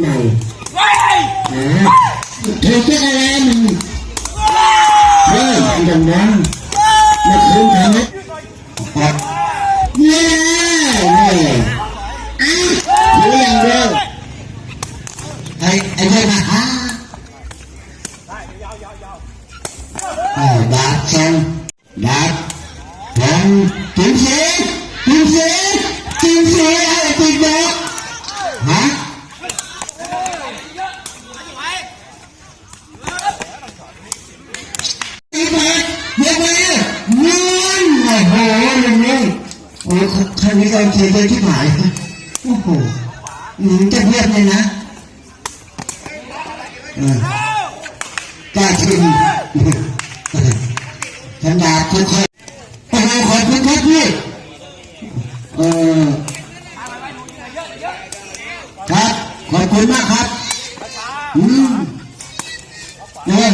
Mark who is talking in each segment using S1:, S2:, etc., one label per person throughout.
S1: ใหม่นะเธอจะอะไรมันเฮ้ยดังนั้นมาคื โอ้ยครั้งนี้การเทเลยที่หายโอ้โหอืมจะเงียบเลยนะเออกล้าชิมฉันอยากค่อยๆโอ้โหขอบคุณครับพี่เออครับขอบคุณมากครับอืมเนี่ย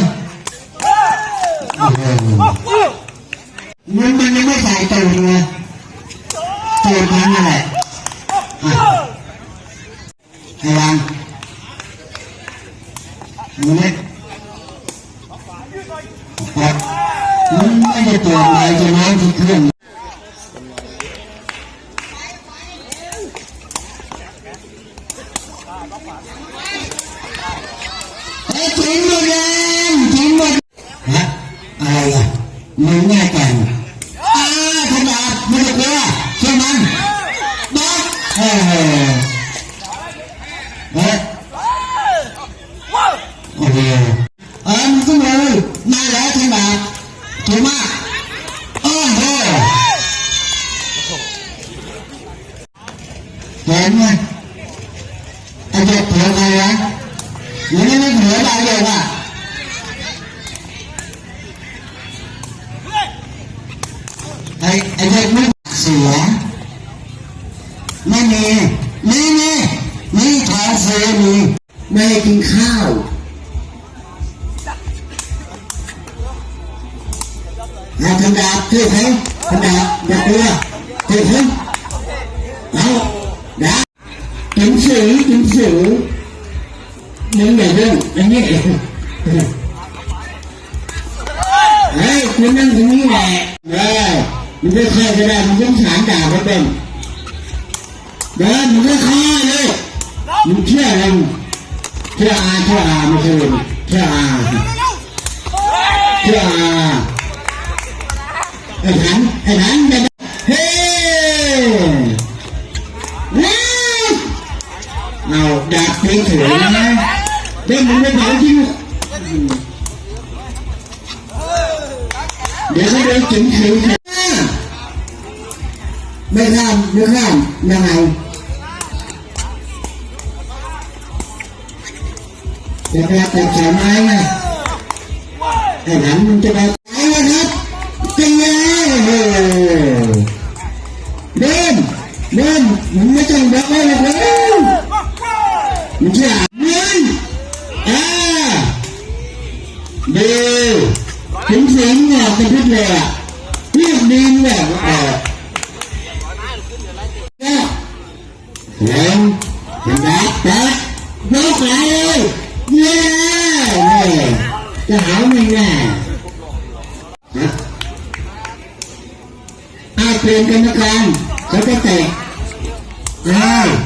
S1: โอ้โหมันมันยังไม่ใส่ตัวเลย ตัวมันนั่นแหละอะระวังมันไม่ครับมันไม่ได้ตัวอะไรจะน้ำที่เครื่อง นไหมไอ้เด็กเผือกอะไรวะยังไม่เผือกอะไรเลยว่ะไอ้ไอ้เด็กไม่เสียไม่มีมีมีมีทองเสียมีไม่ให้กินข้าวเอาธรรมดาบเพื่อให้ธรรมดาอยากเพื่อให้เอ ดากินสือกินสือมึงอย่าเรื่องอันนี้เฮ้ยคุณนั่งตรงนี้แหละเด้อมันไม่ค่อยจะได้มันสงสารด่าเขาเป็นเดินมันไม่ค่อยเลยมันเชื่ออะไรเชื่ออาเชื่ออาไม่ใช่เชื่ออาเชื่ออาไอ้ถันไอ้ถันจาดาบเพลงถือนะเดินมันไม่เผาทิ้งเดี๋ยวเขาเดินถึงถึงไม่ข้ามไม่ข้ามยังไงจะไปตัดสายไม้ไงไอ้หนังมันจะไปไหนนะครับเป็นไงเดินเดินมันไม่ต้องบอกอะไรเลย มันจะเดินอ่าดูถึงเสียงหงอกเป็นพิษเลยอะเรียบดีแบบออกแรงมันดับดับยกไหลเลยเย้เนี่ยจะหาไม่แน่นะอาเปลี่ยนกรรมการเขาจะเตะอ้าวอ้าว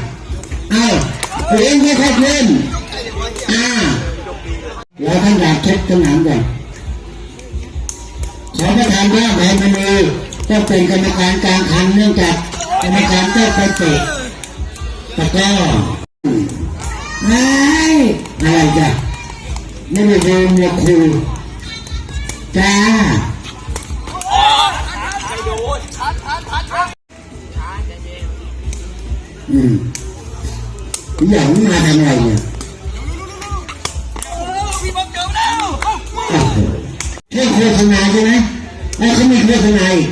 S1: เปลี่ยนไม่ค่เปลี่ยนอ้าวแล้วท่านอยากเช็คสนามก่อนขอประธานว่าแผนมณีต้องเป็นกรรมการกลางคันเนื่องจากกรรมการเจ้าไปเตะตะก้อไอ้อะไรจ้ะไม่ได้เรียนเนี่ยครูจ้าอืม อย่างนี้มาทำอะไรเนี่ยโอ้โหใช่โฆษณาใช่ไหมแล้วเขามีโฆษณาอีก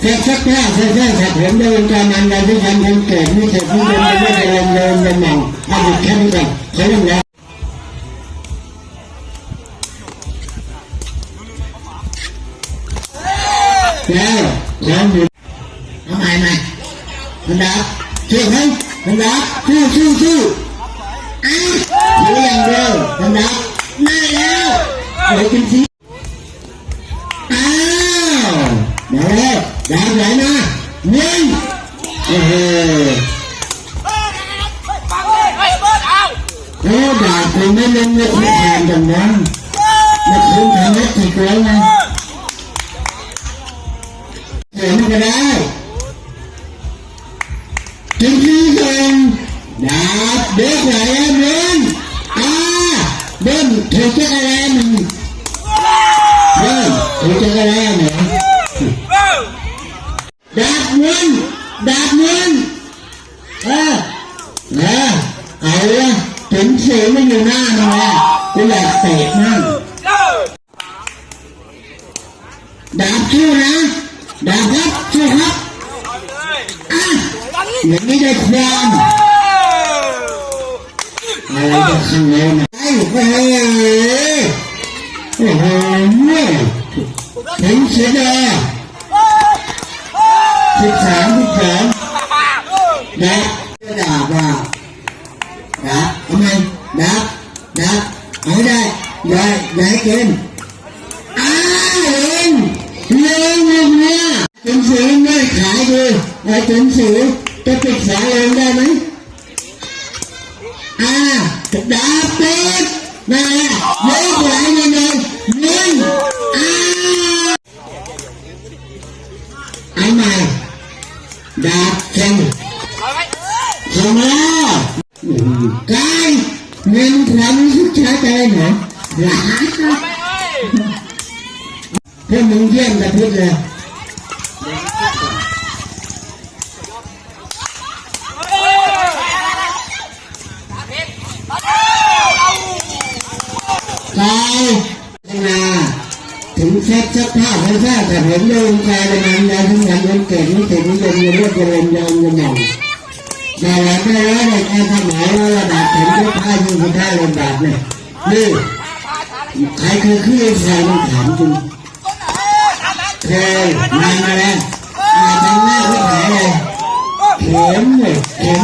S1: เสร็จสักผ้าเสร็จแค่สักผมเดินการงานใดที่ทำทำเกิดไม่เสร็จที่เดินไม่ได้เดินเดินเดินมองเอาหยุดแค่นี้ก่อนเขาเรื่องแล้วแล้วแล้วหยุดเอาใหม่ใหม่มันดับช่วยเขามั นดับสู้สู้สู้อ้ารืออย่างเดียวทำนับได้แล้วเดี๋ยวกินซีอ้าวมาแล้วดาวไหลมาหนึ่งโอ้โห
S2: โอ้ดเอา
S1: โอ้ดาบคุณไม่ลงเลยคุณแทนกันนะไมาคืนทำให้ติดไว้ไงเห็นก็ได้ กินซีก่อนดาบเด็กไหลเดินอ่าเดินถูกจักรแลนเดินถูกจักรแลนเหรอ
S2: เออ
S1: ดาบเงินดาบเงินเออเออเอาละถึงเสียงมันอยู่หน้ามันแล้วกูอยากเตะมั่งดาบสู้นะ อย่างนี้ได้ความอะไรจะข้างในนะไอ้โอ้โหโอ้โหถึงเสียดายสิบสามสิบสองดาบดาว่าดาทำไมดาบดาเอาให้ได้ยายยายเกินอ้าวเองเลี้ยงเนี่ยจนสีไม่ขายดูไอ้จนสี จะปิดฝาเองได้ไหมอ่าดาบเป็ดมาเลี้ยงไหลมาเลยเลี้ยงอ่าเอาใหม่ดาบแข็ง
S2: เอาไว้
S1: ทำแล้วกายเงินความรู้สึกช้าใจเหรอหลา
S2: เอาไว้เฮ้ย
S1: เพื่อนมึงเยี่ยมกระพิดเลย
S2: เออ
S1: กายขนา ถึงเซ็ตเสื้อผ้าไม่ใช่แต่ผมโยงกายเป็นงานยาทั้งงานวันเกิดนี่เสร็จนี่เป็นเรื่องเจริญยอมยอมยอมแต่ละไม่ร้อยในการสมัยว่าระดับถึงเสื้อผ้ายิ่งกว่าท่าเรนแบบเนี่ยนี่ใครเคยขึ้นใครมันถามจริงเคยนานมาแล้วอาจำหน้าไม่หายเลยเข็มเนี่ยเข็ม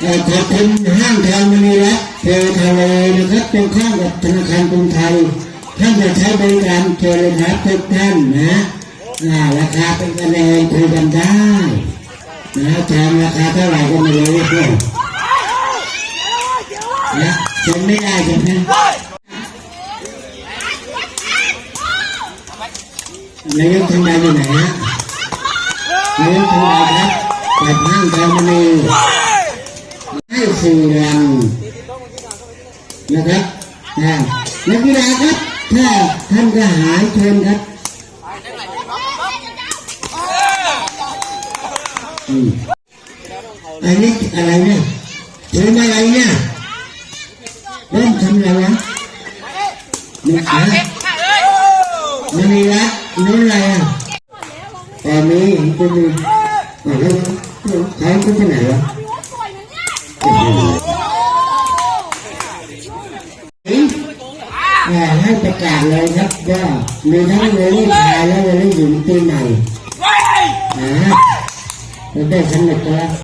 S1: แต่ขอบคุณห้างทางมณีรัตน์เทวทะเลนะครับตรงข้ามกับธนาคารกรุงไทย ท่านจะใช้บริการเชิญเลยครับทุกท่านนะอ่าราคาเป็นกันเองคุยกันได้นะแทนราคาเท่าไหร่ก็ไม่รู้เพื่อนนะจนไม่ได้จนนะนายกทำงานอยู่ไหนฮะนายกทำงานครับเปิดห้างทางมณีให้สี่รังนะครับอ่านักกีฬาครับ ถ้าท่านกระหายเชิญครับอืมอันนี้อะไรเนี่ยเชิญอะไรเนี่ยเริ่มทำอะไรวะนี่
S2: เอา
S1: นะ
S2: เก็บมาเลย
S1: มันมีรักนู้นอะไรอะตอนนี้เห็นคุณมีอ่าแล้วเขาคุณไปไหนวะโอ้โห อ่า ให้ประกาศเลยครับว่ามีทั้งวอลเลย์ชายและวอลเลย์หญิงปีใหม่
S2: เฮ้ย
S1: อ่าเราได้สนุกแล้ว